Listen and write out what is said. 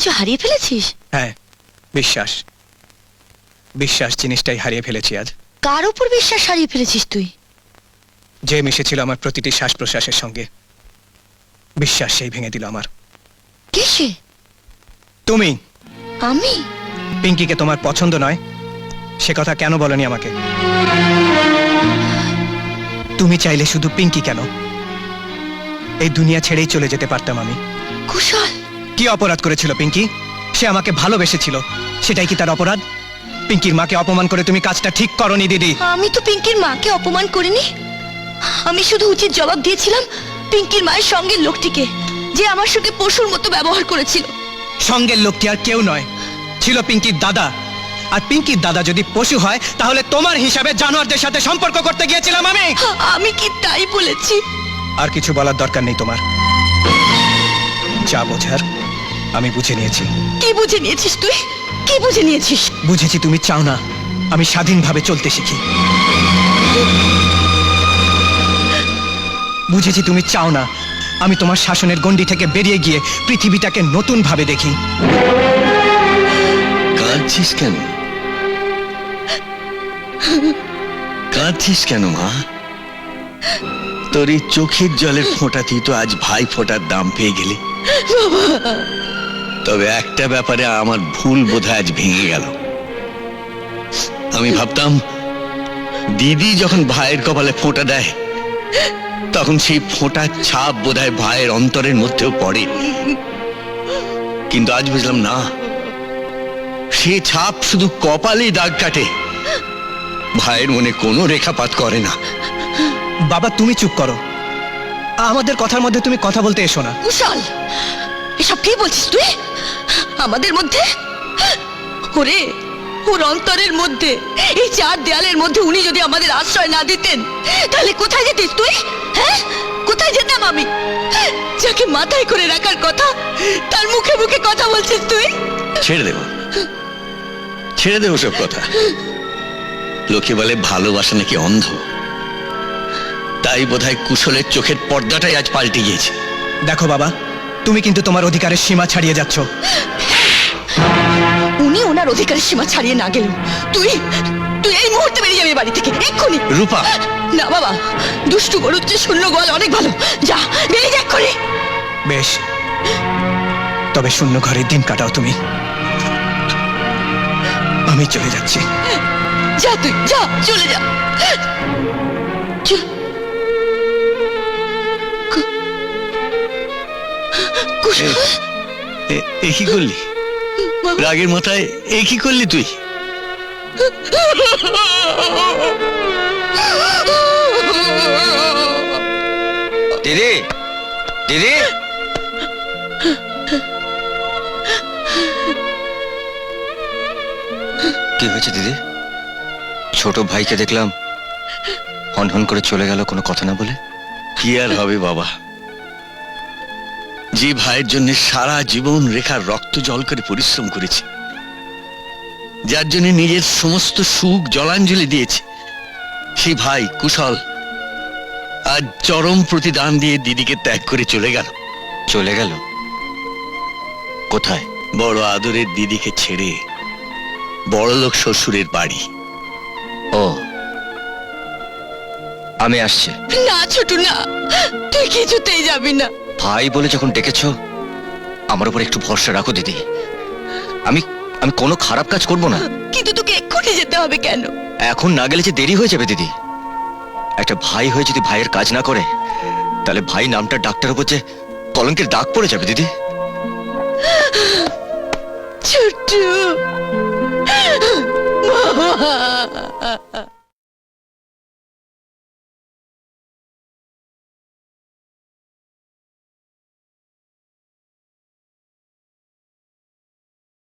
কিছু হারিয়ে ফেলেছিস? হ্যাঁ বিশ্বাস। বিশ্বাস জিনিসটাই হারিয়ে ফেলেছি আজ। কার উপর বিশ্বাস হারিয়ে ফেলেছিস তুই? যে মিশেছিল আমার প্রতিটি শ্বাস প্রশ্বাসের সঙ্গে। বিশ্বাস সেই ভেঙে দিল আমার। কে সে? তুমি। আমি? পিঙ্কিকে তোমার পছন্দ নয়? সে কথা কেন বলনি আমাকে? তুমি চাইলে শুধু পিঙ্কি কেন? এই দুনিয়া ছেড়েই চলে যেতে পারতাম আমি। কুশল। কি অপরাধ করেছিল পিঙ্কি? সে আমাকে ভালোবেসেছিল। সেটাই কি তার অপরাধ? পিঙ্কির মাকে অপমান করে তুমি কাজটা ঠিক করনি দিদি। আমি তো পিঙ্কির মাকে অপমান করিনি। আমি শুধু উচিত জবাব দিয়েছিলাম পিঙ্কির মায়ের সঙ্গে লোকটিকে যে আমার সঙ্গে পশুর মতো ব্যবহার করেছিল। সঙ্গের লোকটি আর কেউ নয়। ছিল পিঙ্কির দাদা। আর পিঙ্কির দাদা যদি পশু হয় তাহলে তোমার হিসাবে জানোয়ারদের সাথে সম্পর্ক করতে গিয়েছিলাম আমি। আমি কি তাই বলেছি? আর কিছু বলার দরকার নেই তোমার। যা বোঝার। আমি বুঝে নিয়েছি। কি বুঝে নিয়েছিস তুই? কি বুঝে নিয়েছিস? বুঝেছি তুমি চাও না আমি স্বাধীনভাবে চলতে শিখি। বুঝেছি তুমি চাও না আমি তোমার শাসনের গণ্ডি থেকে বেরিয়ে গিয়ে পৃথিবীটাকে নতুন ভাবে দেখি। কাঁদছিস কেন? কাঁদছিস কেন মা? তোর এই চোখের জলের ফোঁটাতেই তো আজ ভাই ফোঁটার দাম পেয়ে গেলি। তবে একটা ব্যাপারে আমার ভুল বোধহয় আজ ভেঙে গেল। আমি ভাবতাম দিদি যখন ভাইয়ের কপালে ফোঁটা দেয় তখন সেই ফোঁটার ছাপ বোধহয় ভাইয়ের অন্তরের মধ্যেও পড়ে। কিন্তু আজ বুঝলাম না সে ছাপ শুধু কপালেই দাগ কাটে। ভাইয়ের মনে কোনো রেখাপাত করে না। বাবা তুমি চুপ করো। আমাদের কথার মধ্যে তুমি কথা বলতে এসো না। কুশল এসব কি বলছিস তুই? আমাদের মধ্যে? ওরে ওর অন্তরের মধ্যে এই চার দেয়ালের মধ্যে উনি যদি আমাদের আশ্রয় না দিতেন তাহলে কোথায় যেতিস তুই? হ্যাঁ? কোথায় যেতাম আমি? যাকে মাথায় করে রাখার কথা তার মুখে মুখে কথা বলছিস তুই? ছেড়ে দেব। ছেড়ে দেবো সব কথা। লোকে বলে ভালোবাসা নাকি অন্ধ। তাই বোধহয় কুশলের চোখের পর্দাটাই আজ পাল্টে গিয়েছে। দেখো বাবা তুমি কিন্তু তোমার অধিকারের সীমা ছাড়িয়ে যাচ্ছ। অধিকারের সীমা ছাড়িয়ে না গেলেও তুই তুই এই মুহূর্তে বেরিয়ে যাবি বাড়ি থেকে এক্ষুনি। রূপা। না বাবা দুষ্টু গরুর চেয়ে শূন্য গোয়াল অনেক ভালো। যা বেরিয়ে যা এক্ষুনি। বেশ। তবে শূন্য ঘরে দিন কাটাও তুমি। আমি চলে যাচ্ছি। যা তুই যা চলে যা। কুশল, এ- কি করলি? রাগের মাথায় এ কি করলি তুই? দিদি দিদি। কি হয়েছে দিদি? ছোট ভাইকে দেখলাম হন হন করে চলে গেল কোনো কথা না বলে। কি আর হবে বাবা? যে ভাইয়ের জন্য সারা জীবন রেখার রক্ত জল করে পরিশ্রম করেছে যার জন্য নিজের সমস্ত সুখ জলাঞ্জলি দিয়েছে সেই ভাই কুশল আজ চরম প্রতিদান দিয়ে দিদিকে ত্যাগ করে চলে গেল। চলে গেল? কোথায়? বড় আদরের দিদিকে ছেড়ে বড়লোক শ্বশুরের বাড়ি। ও। আমি আসছি। না ছোটু না। তুই কিছুতেই যাবি না। ভাই বলে যখন ডেকেছ আমার উপর একটু ভরসা রাখো দিদি। আমি আমি কোনো খারাপ কাজ করব না। কিন্তু তোকে এক্ষুনি যেতে হবে কেন? এখন না গেলে যে দেরি হয়ে যাবে দিদি। একটা ভাই হয়ে যদি ভাইয়ের কাজ না করে তাহলে ভাই নামটা ডাক্তার উপর যে কলঙ্কের দাগ পড়ে যাবে দিদি। ছোট্টু।